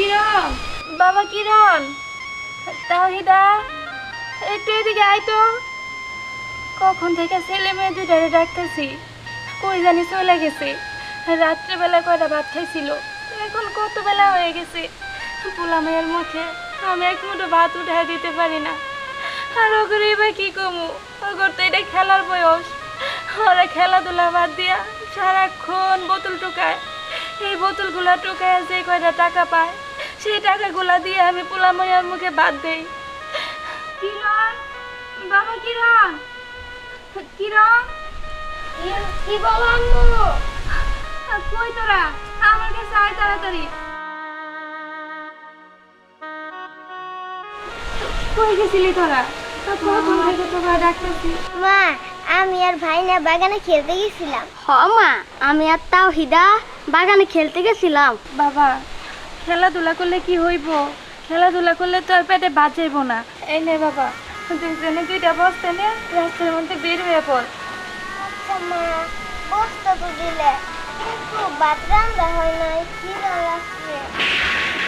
কিরণ? বাবা কিরণ? তাহিদা একটু এদিকে আয় তো। কখন থেকে ছেলে মেয়ে দুটারে ডাকতেছি, কই জানি চলে গেছে। রাত্রেবেলা কয়টা ভাত খাইছিল, এখন কত বেলা হয়ে গেছে। পোলা মেয়ের মুখে আমি এক মুঠো ভাত উঠাই দিতে পারি না। আর ওগুলো এবার কি কমু? ওগর তো এটা খেলার বয়স। ওরা খেলাধুলা বাদ দিয়া সারাক্ষণ বোতল টোকায়। এই বোতলগুলা টোকায় যে কয়টা টাকা পায় সেই টাকাগুলা দিয়ে আমি পোলা মেয়ের মুখে বাদ দেই। কিরণ? বাবা কিরণ? কিরণ? কি বলো আম্মু? কই তোরা? আমার কাছে আয় তাড়াতাড়ি। কই গেছিলি তোরা? মা। আমি আর ভাই না বাগানে খেলতে গেছিলাম। হ মা আমি আর তাও হিদা বাগানে খেলতে গেছিলাম। বাবা খেলাধুলা করলে কি হইব? খেলাধুলা করলে তো আর পেটে বাঁচাইব না। এই নে বাবা দুজনে দুইটা বস্তা নে রাস্তার মধ্যে বের হয়ে পড়। আচ্ছা মা বস্তা তো দিলে। কিন্তু ভাত রান্না হয় নাই কি লাগছে?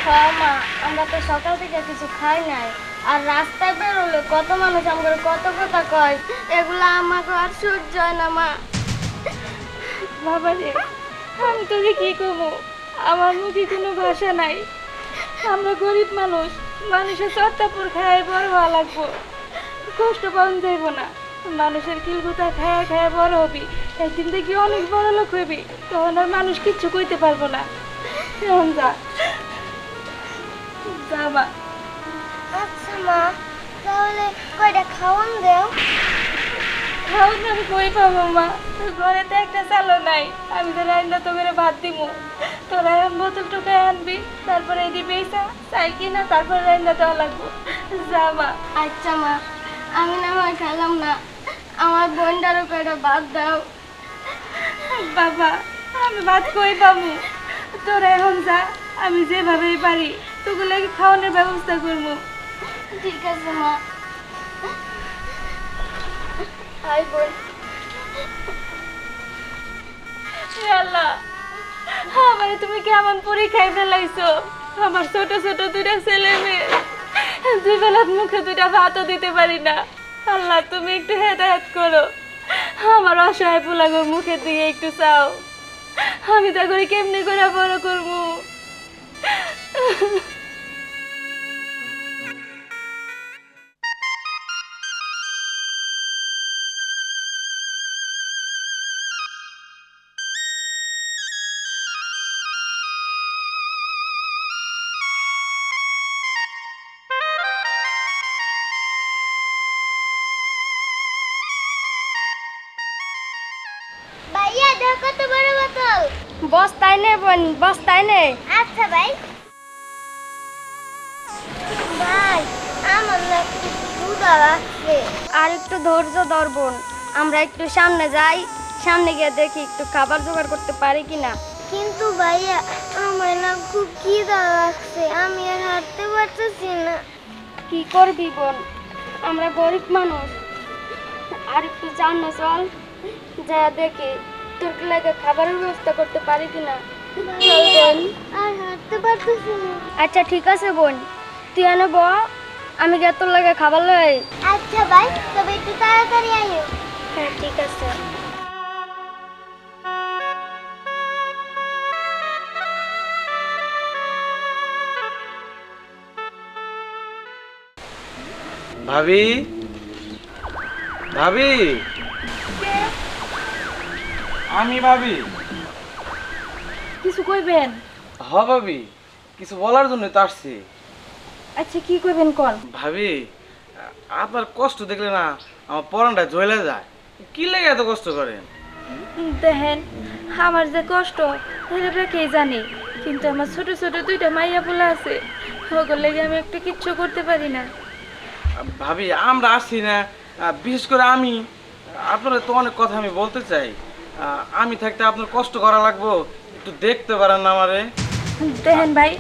হ মা আমরা তো সকাল থেকে কিছু খাই নাই। আর রাস্তায় বেরোলে কত মানুষ কত কথা কয়? এগুলা আমাকে আর সহ্য হয় না মা। বাবা রে আমি তোকে কি করব? আমার মুখে কোনো ভাষা নাই। আমরা গরিব মানুষ মানুষের সত্তাপুর খায় বড় হওয়া লাগবো। কষ্ট পাওয়া যাইব না। মানুষের কিলগুতা খায়া খায়া বড় হবি। একদিন দেখি অনেক বড় লোক হইবি তখন আর মানুষ কিচ্ছু কইতে পারব না। এখন যা। আচ্ছা মা তাহলে কয়টা খাওয়ান দেও? খাওয়া আমি কই পাবো মা? ঘরে তো একটা চালও নাই। আমি তো রান্না তো করে ভাত দিব তোরা বোতল টুকায় আনবি তারপরে এদি বেসা চাই কিনা তারপরে রান্না দেওয়া লাগবো। যা মা। আচ্ছা মা আমি না হয় খেলাম না। আমার বোনটারও কয়টা বাদ দাও। বাবা আমি ভাত কই পাবো? তোরা এখন যা আমি যেভাবেই পারি তোগুলোকে খাওয়ানোর ব্যবস্থা করব। ঠিক আছে মা। হাই বোন। আল্লাহ আমারে তুমি কেমন পরীক্ষায় ফেলাইছো? আমার ছোট ছোট দুইটা ছেলে মেয়ে। দুই বেলার মুখে দুইটা ভাতও দিতে পারি না। আল্লাহ, তুমি একটু হেদায়ত করো। আমার অসহায় পোলাগর মুখের দিকে একটু চাও। আমি তা করে কেমনি করে বড় করব? বস্তায় নে বোন বস্তায় নে। আচ্ছা ভাই। ভাই আমার না ক্ষুধা লাগছে। আর একটু ধৈর্য ধর বোন আমরা একটু সামনে যাই সামনে গিয়ে দেখি একটু খাবার জোগাড় করতে পারি কিনা। কিন্তু ভাইয়া আমার না খুব খিদা লাগছে আমি আর হাঁটতে পারতেছি না। কি করবি বোন? আমরা গরিব মানুষ। আর একটু সামনে চল যা দেখি। তোর লাগে খাবারের ব্যবস্থা করতে পারি কিনা? চল বোন। আর হাঁটতে পারতেছি না। আচ্ছা ঠিক আছে বোন। তুই এনে ব আমি গিয়ে তোর লাগে খাবার লই আচ্ছা ভাই তবে একটু তাড়াতাড়ি আইও হ্যাঁ ঠিক আছে। ভাবি? ভাবি? আমি ভাবি। কিছু কইবেন? হ ভাবি কিছু বলার জন্য তো আসছি। আচ্ছা কি কইবেন কল ভাবি আপনার কষ্ট দেখলে না আমার পরানটা জ্বলে যায়। কি লেগে এত কষ্ট করেন? দেখেন আমার যে কষ্ট এটা কে জানি? কিন্তু আমার ছোট ছোট দুইটা মাইয়া পোলা আছে ওগুলো লেগে আমি একটা কিচ্ছু করতে পারি না। ভাবি আমরা আসছি না বিশেষ করে আমি। আপনার তো অনেক কথা আমি বলতে চাই। আমি থাকতে আপনার কষ্ট করা লাগবো। একটু দেখতে পারেন না আমারে। দেখেন ভাই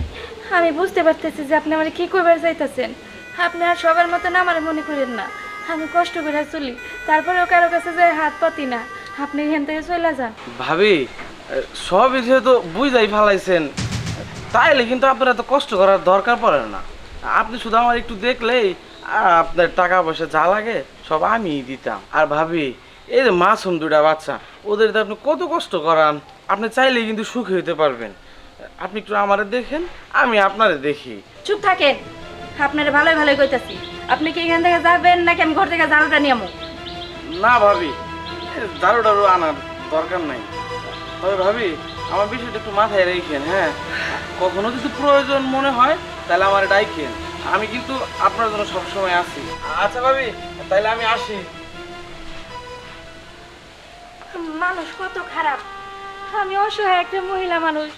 আমি বুঝতে পারতেছি যে আপনি আমার কি করবার চাইতেছেন। আপনি আর সবার মতন আমার মনে করেন না। আমি কষ্ট করে চলি তারপরেও কারও কাছে যে হাত পাতি না। আপনি এখান থেকে চলে যান। ভাবি সবই যেহেতু বুঝাই ফেলাইছেন তাইলে কিন্তু আপনার এত কষ্ট করার দরকার পড়ে না। আপনি শুধু আমার একটু দেখলেই আপনার টাকা পয়সা যা লাগে সব আমি দিতাম। আর ভাবি এই যে মাসুম দুটা বাচ্চা ওদের তো আপনি কত কষ্ট করান আপনি চাইলেই কিন্তু সুখী হতে পারবেন। আপনি একটু আমারে দেখেন আমি আপনারে দেখি। চুপ থাকেন আপনারা ভালোই ভালোই কইতাছি। আপনি কি এখান থেকে যাবেন নাকি আমি ঘর থেকে ঝাড়ুটা নিয়ে? না ভাবি দারু দারু আনার দরকার নাই। তবে ভাবি আমার বিষয়টা একটু মাথায় রেখেন হ্যাঁ? কখনো যদি প্রয়োজন মনে হয় তাহলে আমার ডাইকেন। আমি কিন্তু আপনার জন্য সবসময় আছি। আচ্ছা ভাবি তাহলে আমি আসি। মানুষ কত খারাপ। আমি অসহায় একটা মহিলা মানুষ।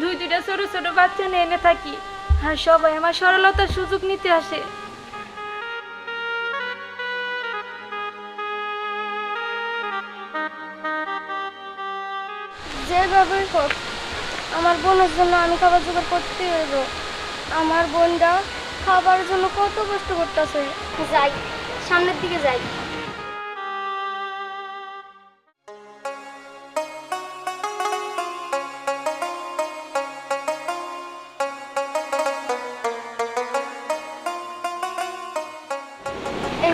দুই দুইটা ছোট ছোট বাচ্চা নিয়ে এনে থাকি। আর সবাই আমার সরলতার সুযোগ নিতে আসে। যেভাবেই হোক, আমার বোনের জন্য আমি খাবার জোগাড় করতে হইব। আমার বোনটা খাবার জন্য কত কষ্ট করতেছে। যাই, সামনের দিকে যাই।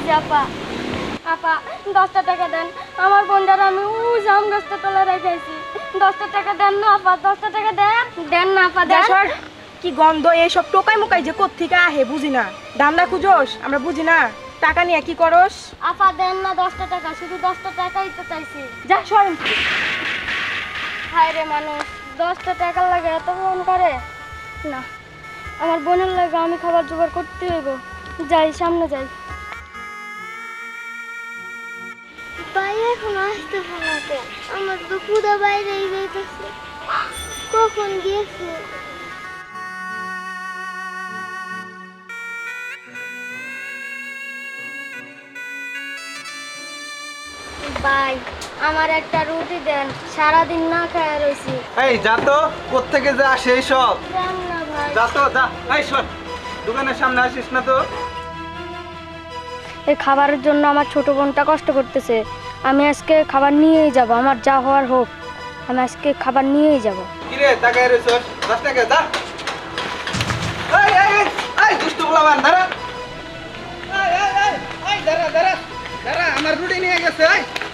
যে আপা আপা দশটা টাকা দেন। আমার বোনটার আমি উ জাম গাছটা তলা রেখেছি দশটা টাকা দেন না আপা দশটা টাকা দেন। দেন না আপা দেন। কি গন্ধ এইসব টোকাই মোকাই যে কোত্থেকে আহে বুঝি না। দামদা খুঁজোস আমরা বুঝি না। টাকা নিয়ে কি করস? আপা দেন না দশটা টাকা শুধু দশটা টাকাই তো চাইছি। যা সরেন হায় রে মানুষ দশটা টাকার লাগে এত ফোন করে। না আমার বোনের লাগে আমি খাবার জোগাড় করতে হইব। যাই সামনে যাই। ভাই এখন আসতে পারতে আমার তো ক্ষুদা বাইরেই যাইতেছে কখন গেছে ভাই আমার একটা রুটি দেন। সারাদিন না খায় রয়েছি এই যা তো। কোত্থেকে যে আসে সব যা তো যা। এই শোন দোকানের সামনে আসিস না তো? এই খাবারের জন্য আমার ছোট বোনটা কষ্ট করতেছে। আমি আজকে খাবার নিয়েই যাব, আমার যা হওয়ার হোক। আমি আজকে খাবার নিয়েই যাব।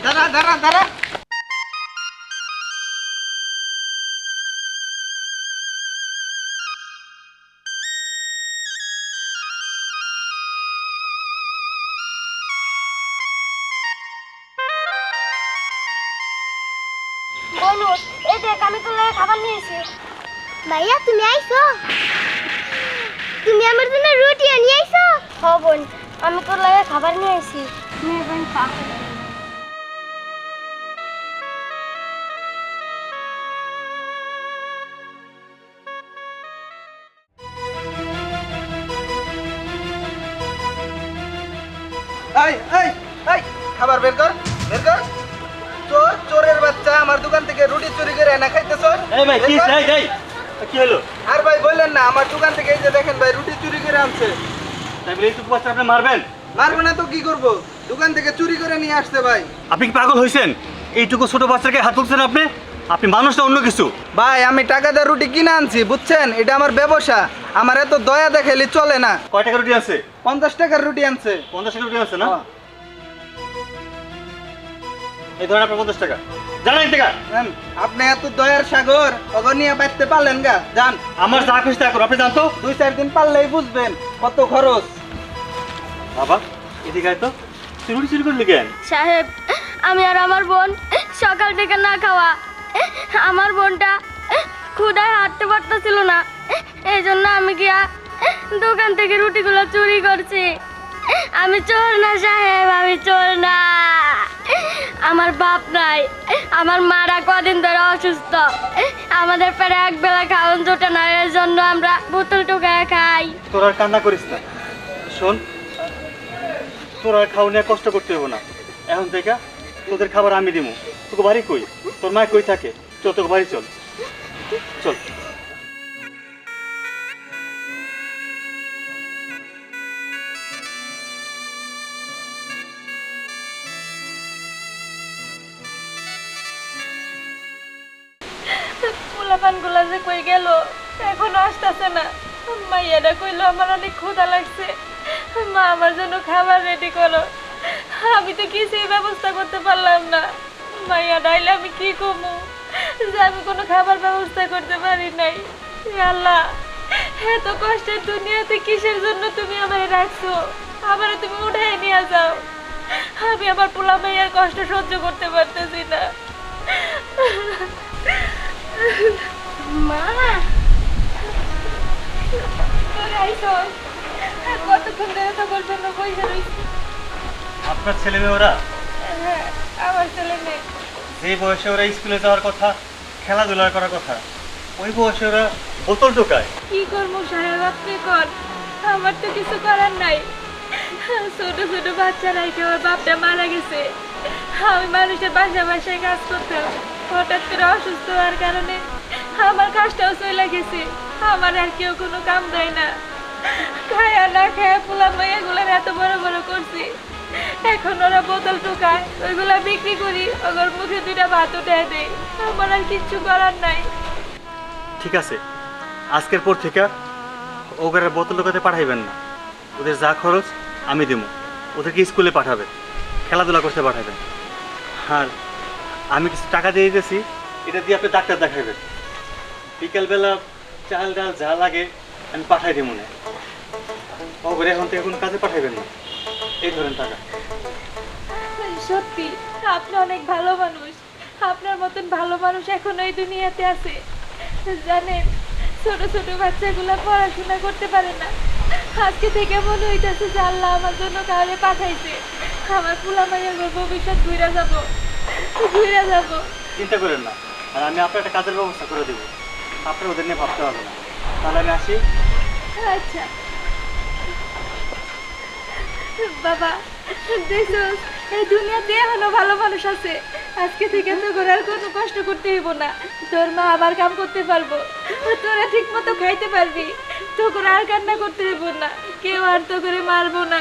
দাঁড়া দাঁড়া দাঁড়া। বনু এই দেখ আমি তো খাবার নিয়েছি ভাইয়া তুমি আইছো তুমি আমার জন্য রুটি নিয়ে আইছো হ বোন আমি তোর লাগে খাবার নিয়ে আসি নে বোন খা। এই এই এই খাবার বের কর। রুটি চুরি করে এনে খাইতেছ? এই ভাই কি এই এই কি হলো? আর ভাই বললেন না আমার দোকান থেকে এই যে দেখেন ভাই রুটি চুরি করে আনছে। তাই বলে আপনি মারবেন? মারবো না তো কি করব? দোকান থেকে চুরি করে নিয়ে আসছে ভাই। আপনি কি পাগল হয়েছেন এইটুকু ছোট বাচ্চাকে হাত তুলছেন আপনি? আপনি মানুষটা অন্য কিছু? ভাই আমি টাকা দিয়ে রুটি কিনে আনছি বুঝছেন? এটা আমার ব্যবসা। আমার এত দয়া দেখাইলে চলে না। কয় টাকা রুটি আছে? পঞ্চাশ টাকার রুটি আনছে। পঞ্চাশ টাকা রুটি আছে না। এই ধরেন আপনার পঞ্চাশ টাকা। জানেন আপনি এত দয়ার সাগর অগনিয়া পাইতে পারলেন গা। যান। আমার যা খুশি তা আপনি জানতো দুই চার দিন পারলেই বুঝবেন কত খরচ। বাবা এদিকে তো। রুটি চুরি করলি কেন? সাহেব আমি আর আমার বোন সকাল থেকে না খাওয়া। আমার বোনটা ক্ষুদায় হাঁটতে পারতেছিল না। এই জন্য আমি গিয়া দোকান থেকে রুটিগুলো চুরি করছি। আমি চোর না সাহেব আমি চোর না। আমার বাপ নাই। আমার মারা কদিন ধরে অসুস্থ। আমাদের পেটে এক বেলা খাওয়ান জোটে না, এর জন্য আমরা বোতল টুকায় খাই। তোর আর কান্না করিস না। শোন, তোর আর খাওয়া নিয়ে কষ্ট করতে হবে না। এখন থেকে তোদের খাবার আমি দিব তোকে বাড়ি কই? তোর মায় কই থাকে? চল তোকে বাড়ি চল। চল। গুলা যে কই গেল, এখনও আসতেছে না। মাইয়াটা কইলো, আমার অনেক ক্ষুধা লাগছে। মা, আমার জন্য খাবার রেডি করো। আমি তো কিছুই ব্যবস্থা করতে পারলাম না। মাইয়া ডাইলে আমি কি কমু? যে আমি কোনো খাবার ব্যবস্থা করতে পারি নাই। আল্লাহ, এত কষ্টের দুনিয়াতে কিসের জন্য তুমি আমায় রাখছো? আবার তুমি উঠাই নিয়ে যাও। আমি আমার পোলা মাইয়ার কষ্ট সহ্য করতে পারতেছি না। মা। কতক্ষণ ধরে তোর জন্য বসে রইছি। আপনার ছেলে মেয়ে ওরা? হ্যাঁ আমার ছেলে মেয়ে। যে বয়সে ওরা স্কুলে যাওয়ার কথা খেলাধুলা করার কথা ওই বয়সে ওরা বোতল ঢোকায়। কি করব আপনি কর? আমার তো কিছু করার নাই। ছোট ছোট বাচ্চারাই আমার বাপটা মারা গেছে। আমি মানুষের বাসায় বাসায় কাজ করতাম। হঠাৎ করে অসুস্থ হওয়ার কারণে আমার কাজটাও চলে গেছে। আমার আর কেউ কোনো কাম দেয় না। খায়া না খায়া এত বড় বড় করছি। এখন ওরা বোতল ওইগুলা বিক্রি করি মুখে দুইটা ভাত উঠে দেয়। আমার আর কিচ্ছু করার নাই। ঠিক আছে। আজকের পর থেকে ওদের বোতল ঢোকাতে পাঠাইবেন না। ওদের যা খরচ আমি দেবো ওদেরকে স্কুলে পাঠাবে খেলাধুলা করতে পাঠাবেন। আর আমি কিছু টাকা দিয়ে দিতেছি, এটা দিয়ে আপনি ডাক্তার দেখাবেন। বিকেলবেলা চাল ডাল যা লাগে আমি পাঠাই দেবো না ওদের এখন থেকে কোনো কাজে পাঠাইবেন না। এই ধরেন টাকা। সত্যি, আপনি অনেক ভালো মানুষ। আপনার মতন ভালো মানুষ এখন এই দুনিয়াতে আছে। জানেন, ছোট ছোট বাচ্চাগুলো পড়াশোনা করতে পারে না। আজকে থেকে মনে হইতেছে যে আল্লাহ আমার জন্য কাউরে পাঠাইছে। আমার পোলা মাইয়ার ভবিষ্যৎ ঘুরে যাব। ঘুরে যাব। চিন্তা করেন না। আর আমি আপনার একটা কাজের ব্যবস্থা করে দেবো। আপনার ওদের নিয়ে ভাবতে হবে না। তাহলে আমি আসি। আচ্ছা। বাবা দেখছ এই দুনিয়াতে এখনও ভালো মানুষ আছে। আজকে থেকে তো করে আর কোনো কষ্ট করতে হইব না। তোর মা আবার কাম করতে পারব। তোরা ঠিক মতো খাইতে পারবি। তো করে আর কান্না করতে হইব না। কেউ আর তো করে মারবো না।